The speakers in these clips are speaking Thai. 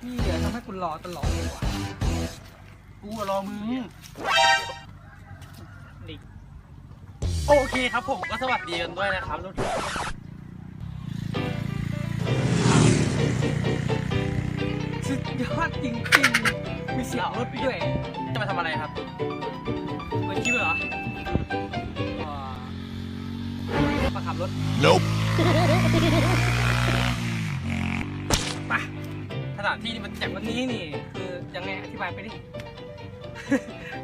พี่อย่าทำให้คุณรอตลอดเลยว่ะกูอะรอมึงดิโอเคครับผมก็สวัสดีกันด้วยนะครับทุกท่านสุดยอดจริงๆมีเสียงรถด้วย จะมาทำอะไรครับเปิดคลิปเหรออ่ามาขับรถ Nope. ถานที่นี่มันแจ่มวันนี้นี่ คือยังไงอธิบายไปดิ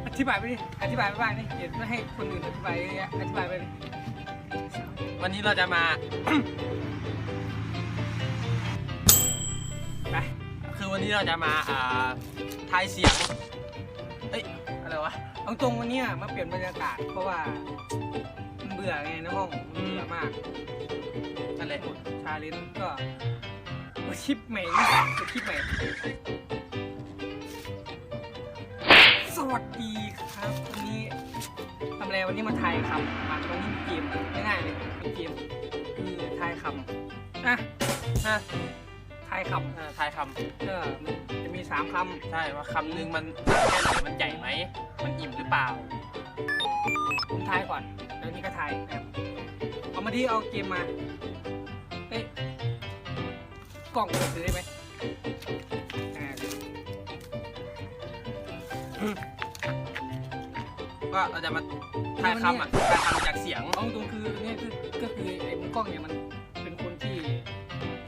อธิบายไปดิอธิบายไปบ้างดิเดี๋ยวไม่ให้คนอื่นอธิบายเยอะแยะอธิบายไปดิวันนี้เราจะมา ไปคือวันนี้เราจะมาอ่าทายเสียงเอ้ยอะไรวะเอาตรงวันเนี้ยมาเปลี่ยนบรรยากาศเพราะว่ามันเบื่อไงในห้องมันเบื่อมากนั่นแหละชาเลนจ์ก็มา คลิปใหม่มาคลิปใหม่ สวัสดีครับ วันนี้ทำอะไรวันนี้มาทายคำมาวันนี้มีเกมง่ายๆเลยเป็นเกมคือทายคำอะฮะทายคอ่าทายคำเออมันจะมีสามคำใช่ว่าคำหนึ่งมันแค่ไหนมันใหญ่ไหม มันอิ่มหรือเปล่าำผมทายก่อน แล้วนี่ก็ทายนะครับเอามาที่เอาเกมมาเอ้ย กล่องเปิดซื้อได้ไหมอ่าก็เราจะมาทายคำอะทายคำจากเสียงเอาตรงคือเนี่ยคือก็คือไอ้มือกล้องเนี่ยมันเป็นคนที่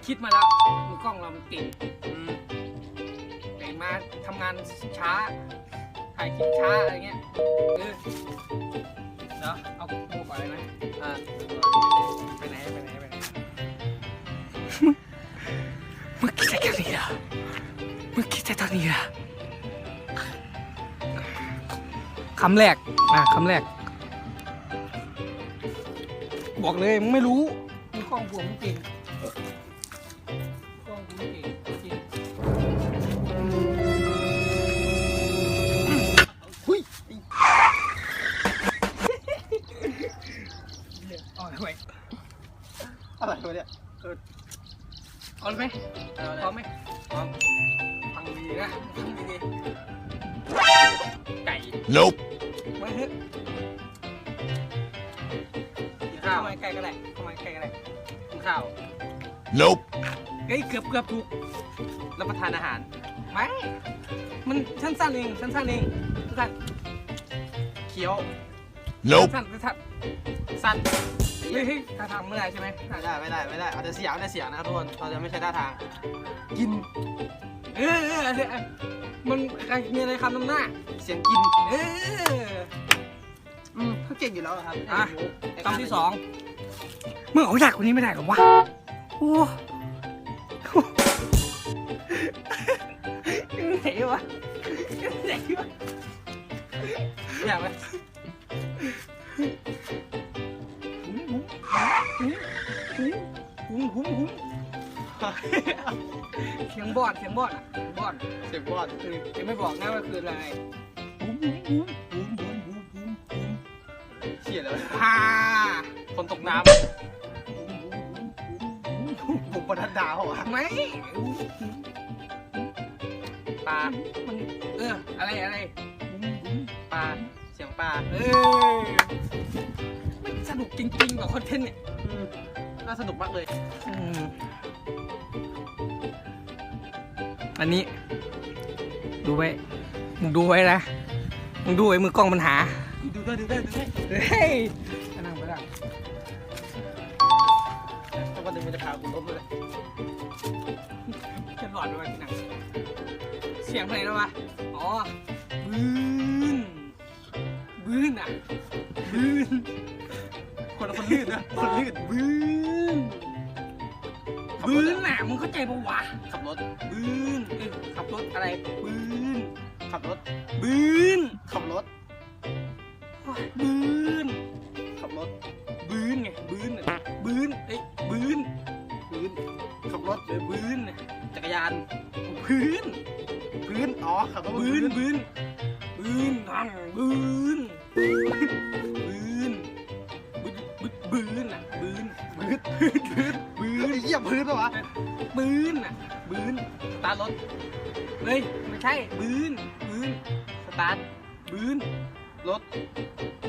คิดมาแล้วมือกล้องเรามันเก่งอืมแต่มาทำงานช้าถ่ายคลิปช้าอะไรเงี้ยเออเดี๋ยวเอา ค่ตอนนี้เหรอคำแรกอะคำแรก บอกเลยมึงไม่รู้มึงกล้องผัวมึงเก่ง นะฟังดีไก่ Nope. ๆไว้เถอะกินข้าวทำไมไกลก็ได้ทำไมไกลก็ได้กินข้าว Nope. เฮ้ยเกือบเกือบถูกรับประทานอาหารไหมมันสั้นๆเองสั้นๆเองสั้นเคี้ยวๆ Nope. สั้นๆสั้นสั้นๆเฮ้ยเฮ้ยถ้าทำไม่ได้ใช่ไหมไม่ได้ไม่ได้ไม่ได้เอาแต่เสียงเอาแต่เสียงนะครับทุกคนเราจะไม่ใช้ท่าทาง กิน เออเออเออมันมีอะไรคำนำหน้า เสียงกิน เออ อืมเขาเก่งอยู่แล้วครับอะไอ้คำที่สองมึงเอายากกว่านี้ไม่ได้หรอวะ โอ้ไหนวะไหนวะอยากไหมหุ้ม สียงบอดเสียงบอดอะเสียงบอดเสียงบอลคือจะไม่บอกนะว่าคืออะไรหุ้มหุ้มหุ้มหุ้มหุ้มหุ้มหุ้มหุ้มเขียนแล้วฮ่าคนตกน้หุ้มหุ้มหุ้มหุ้มำบุกบนทัดดาวอะไม่ปลามันเอออะไรอะไรหุ้มหุ้มปลาเสียงปลาเออมันสนุกจริงๆกับคอนเทนต์เนี่ยอืมน่าสนุกมากเลย อันนี้ ดูไว้มึงดูไว้นะมึงดูไว้มือกล้องมันหา ดูได้ดูได้ดูได้เฮ้ยนั่งไปนั่งถ้าวันหนึ่งมันจะพากูล้มเลยจะหลอดด้วยที่หนังเสียงเพลงแล้ววะอ๋อบืนบืนอะบืนคนละคนลื่นนะคนลื่นบืน บืนน่ะมึงเข้าใจปะวะขับรถบืนเอ้ยขับรถอะไรบืนขับรถบืนขับรถโอ้ยบืนขับรถบืนไงบืนน่ะบืนเอ้ยบืนพื้นขับรถเออบืนน่ะจักรยานพื้นพื้นอ๋อขับรถบืนบืน บืนสตาร์ทรถเฮ้ยไม่ใช่บืนบืนสตาร์ทบืนรถ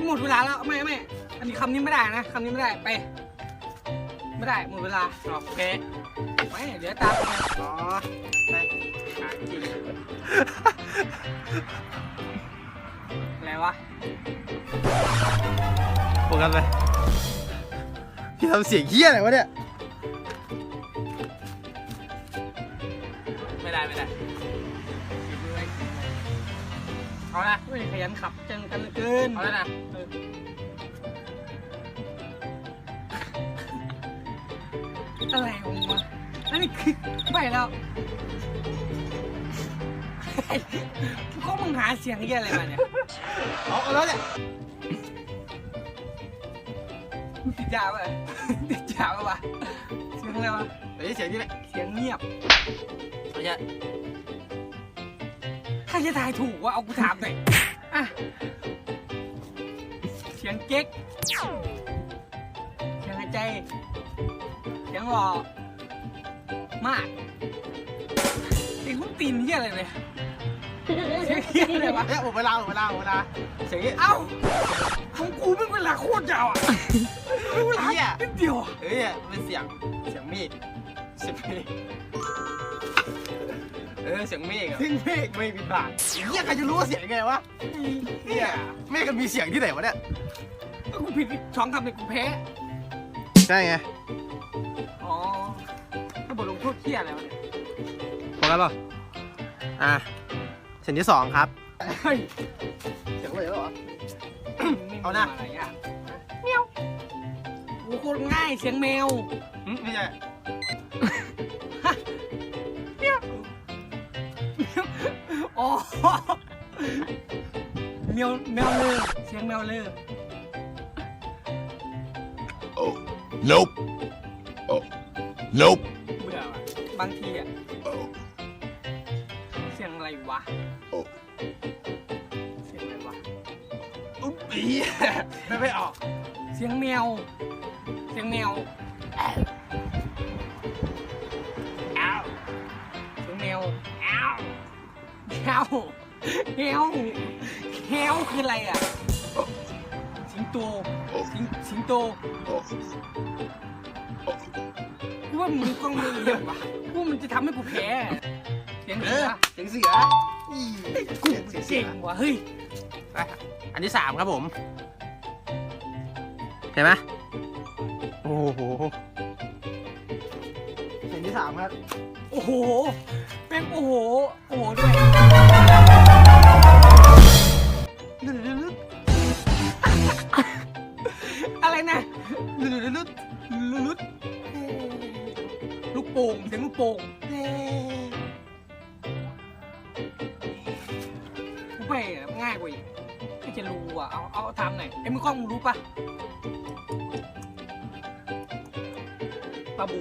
หมดเวลาแล้วไม่ไม่อันนี้คำนี้ไม่ได้นะคำนี้ไม่ได้ไปไม่ได้หมดเวลาโอเคไม่เดี๋ยวตามไปอ๋อไปหาจริงอะไรวะโฟกัสเลยพี่ทำเสียงเฮี้ยอะไรวะเนี่ย ไม่ได้ไม่ได้เอานะเฮ้ยขยันขับจังกันเหลือเกินเอาแล้วนะเอออะไรของมึงวะอันนี้คือไปแล้วเฮ้ยก็มึงหาเสียงเยี่ยอะไรมาเนี่ยเอาเอาแล้วเนี่ยมึงติดยาปะติดยาปะวะเสียงอะไรวะเฮ้ยเสียงนี่แหละเสียงเงียบ ไม่ใช่ใครจะทายถูกวะเอากูถามหน่อยอะเสียงเก๊กเสียงหายใจ เสียงหล่อมากเสียงคุณตีนเหียอะไรเนี่ยเสียงเหียอะไรวะเฮ้ยหมดเวลาหมดเวลาหมดเวลาเสียงนี้เอ้าของกูเป็นเวลาโคตรยาวอะเป็นเวลาเหี้ยนิดเดียวอะ เฮ้ยเป็นเสียงเสียงมีดเสียงมีด เออเสียงเมฆอะเสียงเมฆไม่มีบาทเฮี้ยใครจะรู้ว่าเสียงไงวะเฮียเมฆกันมีเสียงที่ไหนวะเนี่ยกูผิดอีกสองคำเลยกูแพ้ ใช่ไงอ๋อแล้วบทลงโทษเฮียอะไรวะเนี่ยโฟกัสป่ะอะเสียงที่สองครับ เฮ้ยเสียงอะไรเหรอ เอานะอะไรอะเมียวโอ้โหโคตรง่ายเสียงแมว หึไม่ใช่ อ๋อแมวแมวเลยเสียงแมวเลย Oh. Nope. Oh. Nope. เบื่อว่ะบางทีอะ Oh. เสียงอะไรวะโอ้เสียงอะไรวะ อุ๊บเหี้ยไม่ไม่ออก เสียงแมว เสียงแมวอ้าวเสียงแมวอ้าวแม วแมวแมวคืออะไรอะ สิงโต สิงสิงโต Oh. กูว่ามึงกล้องมือเยอะว่ะกูว่ามันจะทำให้กูแพ้เสียงเอเสืออเสียงเสืออีกูเสียงเสียงเสืเก่องว่ะเฮ้ย อันที่สามครับผม เห็นไหมโอ้โห เสียงที่สามครับ โอ้โหแม่งโอ้โห โอ้โหด้วยอะไรนะลุดลุดลุดลูกโป่งเสียงลูกโป่งกูไปอะง่ายกว่าอีกแค่จะรู้อะ เอาเอาทำหน่อยไอ้มือกล้องมึงรู้ปะปลาบู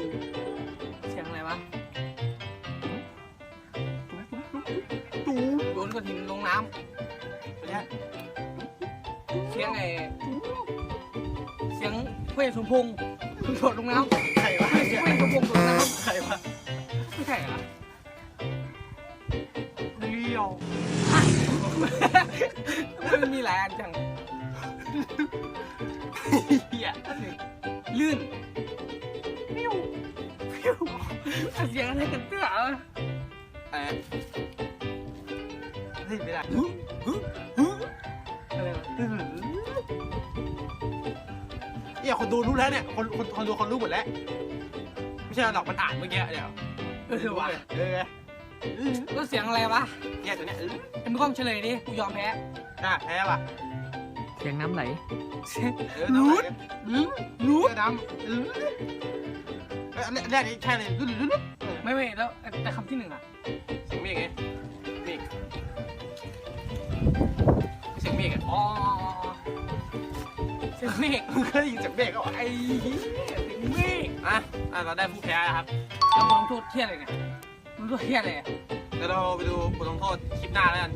โยนก้นหินลงน้ำเนี่ยเสียงไอ้เสียงเพื่อนสมพงษ์โดดลงน้ำใครวะเสียงเพื่อนสมพงษ์โดดลงน้ำใครวะไม่ใช่เหรอเดียวมันมีหลายอันจังเหี้ยลื่นพิ้วพิ้วเสียงอะไรกันเตื้อวะเออ ยไม่ได้ฮึฮึฮึอะไรวะเนี่ยคนดูรู้แล้วเนี่ย คนคนคนดูคนรู้หมดแล้ว ไม่ใช่หรอกมันอ่านเมื่อกี้เดี๋ยวเออวะเออก็เสียงอะไรวะเนี่ยตัวเนี้ยเออไอ้มือกล้องเฉลยดิ กูยอมแพ้อะแพ้ว่ะเสียงน้ำไหลเสียงเออน้ำไหลรู้รู้เสื้ำเออเอ้ยอันแรกนี่ใช่เลยลุ้นลุ้นลุ้นเออไม่ไม่แล้วแต่คำที่หนึ่งอะเสียงเมฆไงเม สียงเมฆอะอ๋อเสียงเมฆมึงเคยได้ยินเสียงเมฆก็วะไอ้เหี้ยเสียงเมฆอะอะเราได้ผู้แพ้แล้วครับแล้วบทลงโทษเที่ยอะไรเนี่ยบทลงโทษเที่ยอะไรอะเดี๋ยวเราไปดูบทลงโทษคลิปหน้าแล้วกัน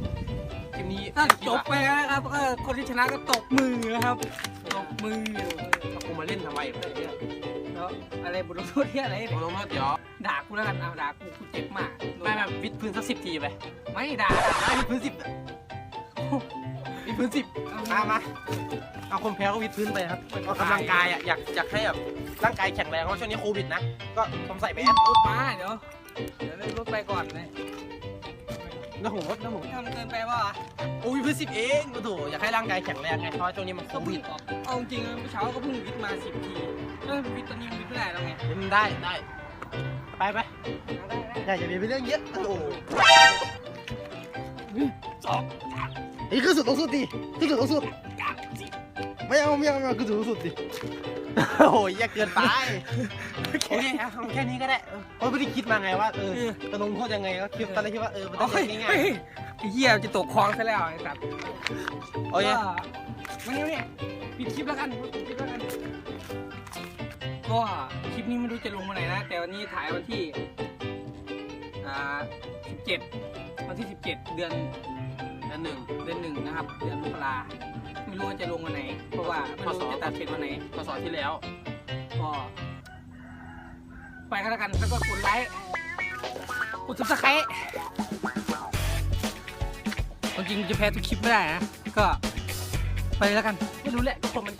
คลิปนี้ถ้าคลิปจบอะไปแล้วนะครับเออคนที่ชนะก็ตบมือนะครับตบมือเอากูมาเล่นทำไมวะเนี่ยแล้วอะไรบทลงโทษเที่ยอะไรบเนี่ยทลงโทษเดี๋ยวด่ากูแล้วกันเอาด่ากูกูเจ็บมากไม่แบบวิดพื้นสักสิบทีไปไม่ด่าด่าไม่วิดพื้นสิบ วิดพื้นสิบเอามามาเอาคนแพ้ก็วิดพื้นไปครับออกกำลังกายอะอยากอยากให้แบบร่างกายแข็งแรงเพราะช่วงนี้โควิดนะ ก็ต้องใส่แมสรถมาเดี๋ยว เดี๋ยวเล่นรถไปก่อนเลยแล้วผมก็แล้วผมทำเกินไปป่ะวะโอ้ยพื้นสิบเองโอ้โหอยากให้ร่างกายแข็งแรงไงเพราะว่าช่วงนี้มันโคก็วิเพิ่งดออกเอาจริงๆนะเมื่อเช้าก็เพิ่งวิทย์มาสิบทีแล้ววิทย์ตอนนี้วิทย์ไม่ได้แล้วไงมันได้ได้ไปไปได้ได้อย่าอย่ามีเรื่องเยอะโอ้โหสอง นี่คือสุดลงสุดดิคือสุดลงสุดไม่เอาไม่เอาไม่เอาคือสุดลงสุดดิโอ้ยอย่าเกินไปโอเคเอาทำแค่นี้ก็ได้เออเพราะไม่ได้คิดมาไงว่าเออจะลงโทษยังไงก็คิดตอนแรกคิดว่าเออมันต้องเฮ้ยง่ายเฮ้ยไอ้เหี้ยจะตกคลองซะแล้วไอ้สัตว์ๆโอเคก็วันนี้เนี่ยปิดคลิปแล้วกันปิดคลิปแล้วกันก็คลิปนี้ไม่รู้จะลงวันไหนนะ แต่วันนี้ถ่ายวันที่อ่าสิบเจ็ดวันที่สิบเจ็ดเดือนเดือนหนึ่งเดือนหนึ่งนะครับ เดือนมกราไม่รู้ว่าจะลงวันไหน เพราะว่าไม่รู้จะตัดเสร็จวันไหนพศที่แล้ว ก็ ไปกันแล้วกันแล้วก็กดไลค์กดซับสไครต์จริงจะแพ้ทุกคลิปไม่ได้นะ ก็ไปแล้วกัน ไม่รู้แหละทุกคนมันเก่ง